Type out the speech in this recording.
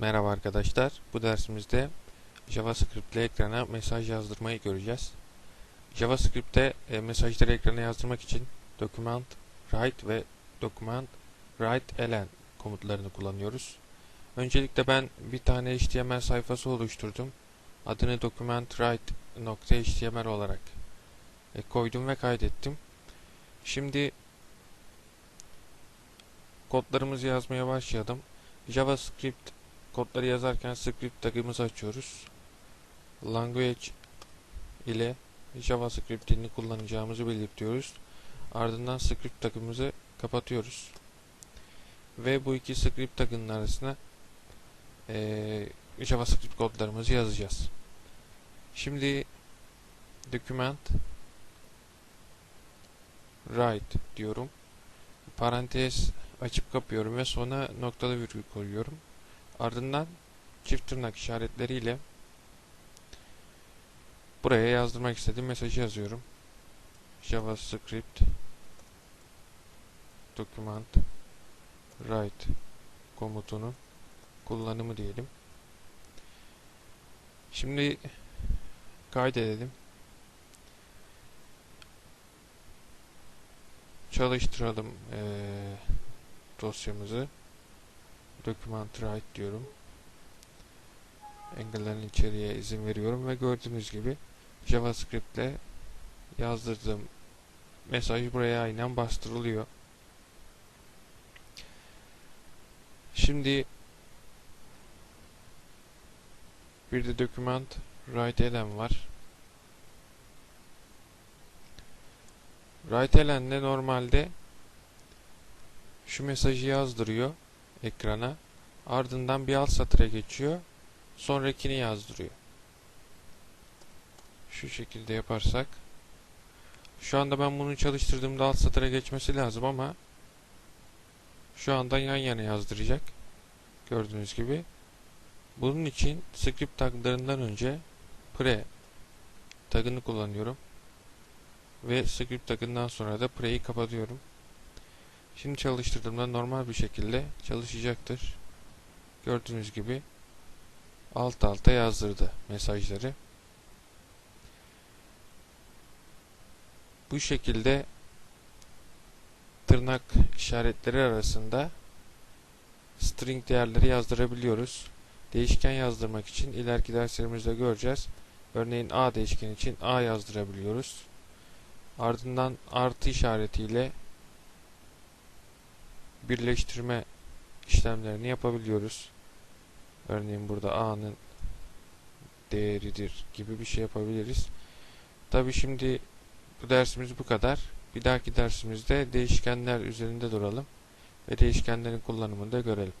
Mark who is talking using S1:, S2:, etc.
S1: Merhaba arkadaşlar. Bu dersimizde JavaScript ile ekrana mesaj yazdırmayı göreceğiz. JavaScript'te e, mesajları ekrana yazdırmak için document write ve document write elen komutlarını kullanıyoruz. Öncelikle ben bir tane HTML sayfası oluşturdum. Adını documentWrite.html olarak e, koydum ve kaydettim. Şimdi kodlarımızı yazmaya başlayalım. JavaScript kodları yazarken script tagımızı açıyoruz. Language ile JavaScript dilini kullanacağımızı belirtiyoruz. Ardından script tagımızı kapatıyoruz. Ve bu iki script tagının arasına eee, JavaScript kodlarımızı yazacağız. Şimdi document write diyorum. Parantez açıp kapıyorum ve sonra noktalı virgül koyuyorum. Ardından çift tırnak işaretleriyle buraya yazdırmak istediğim mesajı yazıyorum. JavaScript document write komutunun kullanımı diyelim. Şimdi kaydedelim. Çalıştıralım eee, dosyamızı. Document write diyorum. Engellerin içeriye izin veriyorum ve gördüğünüz gibi JavaScript ile yazdırdığım mesaj buraya aynen bastırılıyor. Şimdi bir de document write element var. Write element'de normalde şu mesajı yazdırıyor ekrana. Ardından bir alt satıra geçiyor. Sonrakini yazdırıyor. Şu şekilde yaparsak. Şu anda ben bunu çalıştırdığımda alt satıra geçmesi lazım ama şu anda yan yana yazdıracak. Gördüğünüz gibi. Bunun için script taglarından önce pre tagını kullanıyorum. Ve script tagından sonra da pre'yi kapatıyorum. Şimdi çalıştırdığımda normal bir şekilde çalışacaktır. Gördüğünüz gibi alt alta yazdırdı mesajları. Bu şekilde tırnak işaretleri arasında string değerleri yazdırabiliyoruz. Değişken yazdırmak için ileriki derslerimizde göreceğiz. Örneğin A değişken için A yazdırabiliyoruz. Ardından artı işaretiyle birleştirme işlemlerini yapabiliyoruz. Örneğin burada a'nın değeridir gibi bir şey yapabiliriz. Tabi şimdi bu dersimiz bu kadar. Bir dahaki dersimizde değişkenler üzerinde duralım ve değişkenlerin kullanımını da görelim.